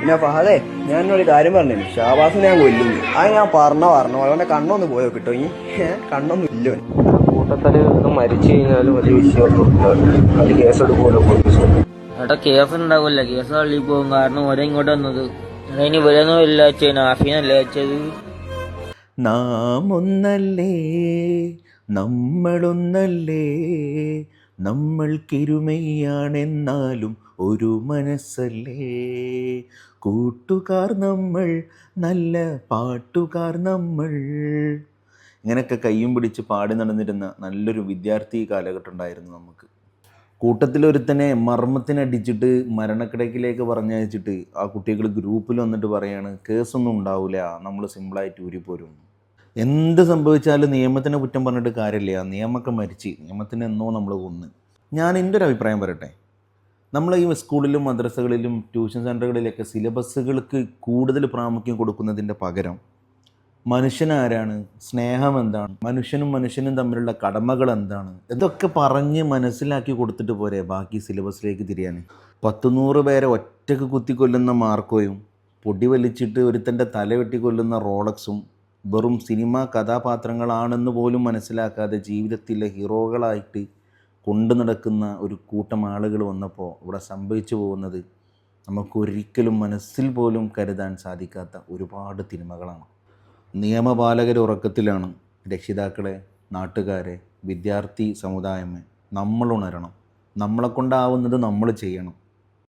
പിന്നെ ഫഹദേ ഞാൻ എന്നോട് ഒരു കാര്യം പറഞ്ഞു ഷാബാസ് ഞാൻ കൊല്ലുന്നു. അത് ഞാൻ പറഞ്ഞ പറഞ്ഞു. അവന്റെ കണ്ണൊന്ന് പോയോ കിട്ടോ ഈ കണ്ണൊന്നും ഇല്ലോ കൂട്ടത്തിൽ മരിച്ചു കഴിഞ്ഞാലും വലിയ വിശ്വാസം കേസ് കേസെടുക്കുമല്ലോ പോലീസ്. എടാ കേസ് ഉണ്ടാവില്ല കേസ് തള്ളി പോകും. കാരണം ഓരോ ഇങ്ങോട്ട് വന്നത്. എടാ ഇനി ഇവരൊന്നും ഇല്ല അച്ഛൻ ആഫീനല്ലേ അച്ഛത് നാം ഒന്നല്ലേ നമ്മളൊന്നല്ലേ നമ്മൾക്കിരുമയാണെന്നാലും ഒരു മനസ്സല്ലേ? കൂട്ടുകാർ നമ്മൾ നല്ല പാട്ടുകാർ നമ്മൾ. ഇങ്ങനെയൊക്കെ കയ്യും പിടിച്ച് പാടി നടന്നിരുന്ന നല്ലൊരു വിദ്യാർത്ഥി കാലഘട്ടം ഉണ്ടായിരുന്നു നമുക്ക്. കൂട്ടത്തിലൊരുത്തനെ മർമ്മത്തിനടിച്ചിട്ട് മരണക്കിടക്കിലേക്ക് പറഞ്ഞയച്ചിട്ട് ആ കുട്ടികൾ ഗ്രൂപ്പിൽ വന്നിട്ട് പറയാണ് കേസൊന്നും ഉണ്ടാവില്ല നമ്മൾ സിമ്പിളായിട്ട് പോരും. എന്ത് സംഭവിച്ചാലും നിയമത്തിനെ കുറ്റം പറഞ്ഞിട്ട് കാര്യമില്ല. നിയമമൊക്കെ മരിച്ച് നിയമത്തിന് എന്നോ നമ്മൾ കൊന്ന്. ഞാൻ എന്റെ ഒരു അഭിപ്രായം പറയട്ടെ. നമ്മൾ ഈ സ്കൂളിലും മദ്രസകളിലും ട്യൂഷൻ സെന്ററുകളിലൊക്കെ സിലബസുകൾക്ക് കൂടുതൽ പ്രാമുഖ്യം കൊടുക്കുന്നതിന്റെ പകരം മനുഷ്യനാരാണ്? സ്നേഹം എന്താണ്? മനുഷ്യനും മനുഷ്യനും തമ്മിലുള്ള കടമകൾ എന്താണ്? ഇതൊക്കെ പറഞ്ഞ് മനസ്സിലാക്കി കൊടുത്തിട്ട് പോരെ ബാക്കി സിലബസിലേക്ക് തിരിയാൻ. പത്തുനൂറ് പേരെ ഒറ്റയ്ക്ക് കുത്തിക്കൊല്ലുന്ന മാർക്കോയും പൊടി വലിച്ചിട്ട് ഒരുത്തന്റെ തല വെട്ടിക്കൊല്ലുന്ന റോളക്സും വെറും സിനിമ കഥാപാത്രങ്ങളാണെന്ന് പോലും മനസ്സിലാക്കാതെ ജീവിതത്തിലെ ഹീറോകളായിട്ട് കൊണ്ടു നടക്കുന്ന ഒരു കൂട്ടം ആളുകൾ വന്നപ്പോൾ ഇവിടെ സംഭവിച്ചു പോകുന്നത് നമുക്കൊരിക്കലും മനസ്സിൽ പോലും കരുതാൻ സാധിക്കാത്ത ഒരുപാട് തിന്മകളാണ്. നിയമപാലകർ ഉറക്കത്തിലാണ് രക്ഷിതാക്കളെ നാട്ടുകാരെ വിദ്യാർത്ഥി സമുദായമേ നമ്മൾ ഉണരണം. നമ്മളെ കൊണ്ടാവുന്നത് നമ്മൾ ചെയ്യണം.